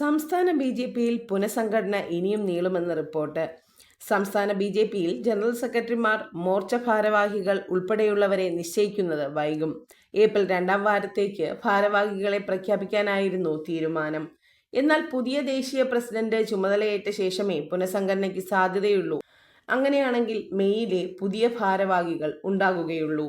സംസ്ഥാന B J പിയിൽ പുനഃസംഘടന ഇനിയും നീളുമെന്ന റിപ്പോർട്ട്. സംസ്ഥാന ബി ജെ പിയിൽ ജനറൽ സെക്രട്ടറിമാർ മോർച്ച ഭാരവാഹികൾ ഉൾപ്പെടെയുള്ളവരെ നിശ്ചയിക്കുന്നത് വൈകും. ഏപ്രിൽ രണ്ടാം വാരത്തേക്ക് ഭാരവാഹികളെ പ്രഖ്യാപിക്കാനായിരുന്നു തീരുമാനം. എന്നാൽ പുതിയ ദേശീയ പ്രസിഡന്റ് ചുമതലയേറ്റ ശേഷമേ പുനഃസംഘടനയ്ക്ക് സാധ്യതയുള്ളൂ. അങ്ങനെയാണെങ്കിൽ മെയ്യിലെ പുതിയ ഭാരവാഹികൾ ഉണ്ടാകുകയുള്ളൂ.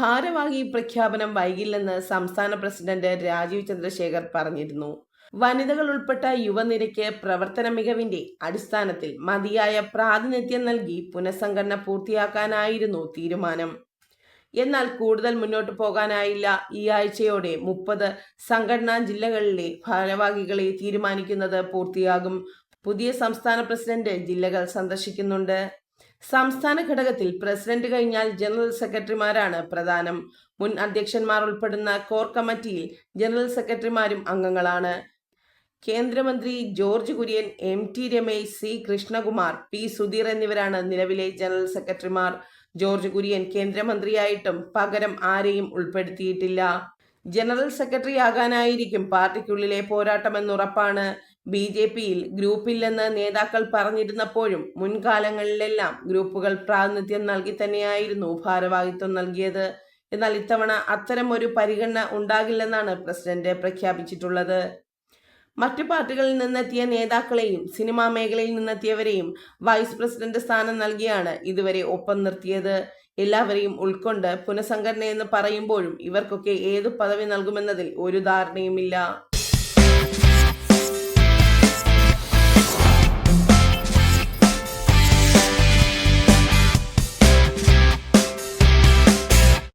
ഭാരവാഹി പ്രഖ്യാപനം വൈകില്ലെന്ന് സംസ്ഥാന പ്രസിഡന്റ് രാജീവ് ചന്ദ്രശേഖർ പറഞ്ഞിരുന്നു. വനിതകൾ ഉൾപ്പെട്ട യുവനിരയ്ക്ക് പ്രവർത്തന മികവിന്റെ അടിസ്ഥാനത്തിൽ മതിയായ പ്രാതിനിധ്യം നൽകി പുനഃസംഘടന പൂർത്തിയാക്കാനായിരുന്നു തീരുമാനം. എന്നാൽ കൂടുതൽ മുന്നോട്ട് പോകാനായില്ല. ഈ ആഴ്ചയോടെ മുപ്പത് സംഘടനാ ജില്ലകളിലെ ഭാരവാഹികളെ തീരുമാനിക്കുന്നത് പൂർത്തിയാകും. പുതിയ സംസ്ഥാന പ്രസിഡന്റ് ജില്ലകൾ സന്ദർശിക്കുന്നുണ്ട്. സംസ്ഥാന ഘടകത്തിൽ പ്രസിഡന്റ് കഴിഞ്ഞാൽ ജനറൽ സെക്രട്ടറിമാരാണ് പ്രധാനം. മുൻ അധ്യക്ഷന്മാർ ഉൾപ്പെടുന്ന കോർ കമ്മിറ്റിയിൽ ജനറൽ സെക്രട്ടറിമാരും അംഗങ്ങളാണ്. കേന്ദ്രമന്ത്രി George Kurian M T Ramesh C Krishnakumar P Sudheer എന്നിവരാണ് നിലവിലെ ജനറൽ സെക്രട്ടറിമാർ. ജോർജ് കുര്യൻ കേന്ദ്രമന്ത്രിയായിട്ടും പകരം ആരെയും ഉൾപ്പെടുത്തിയിട്ടില്ല. ജനറൽ സെക്രട്ടറി ആകാനായിരിക്കും പാർട്ടിക്കുള്ളിലെ പോരാട്ടമെന്നുറപ്പാണ് ബി ജെ പിയിൽ ഗ്രൂപ്പില്ലെന്ന് നേതാക്കൾ പറഞ്ഞിരുന്നപ്പോഴും മുൻകാലങ്ങളിലെല്ലാം ഗ്രൂപ്പുകൾ പ്രാതിനിധ്യം നൽകി തന്നെയായിരുന്നു ഭാരവാഹിത്വം നൽകിയത്. എന്നാൽ ഇത്തവണ അത്തരം ഒരു പരിഗണന ഉണ്ടാകില്ലെന്നാണ് പ്രസിഡന്റ് പ്രഖ്യാപിച്ചിട്ടുള്ളത്. മറ്റു പാർട്ടികളിൽ നിന്നെത്തിയ നേതാക്കളെയും സിനിമാ മേഖലയിൽ നിന്നെത്തിയവരെയും വൈസ് പ്രസിഡന്റ് സ്ഥാനം നൽകിയാണ് ഇതുവരെ ഒപ്പം നിർത്തിയത്. എല്ലാവരെയും ഉൾക്കൊണ്ട് പുനഃസംഘടനയെന്ന് പറയുമ്പോഴും ഇവർക്കൊക്കെ ഏതു പദവി നൽകുമെന്നതിൽ ഒരു ധാരണയുമില്ല.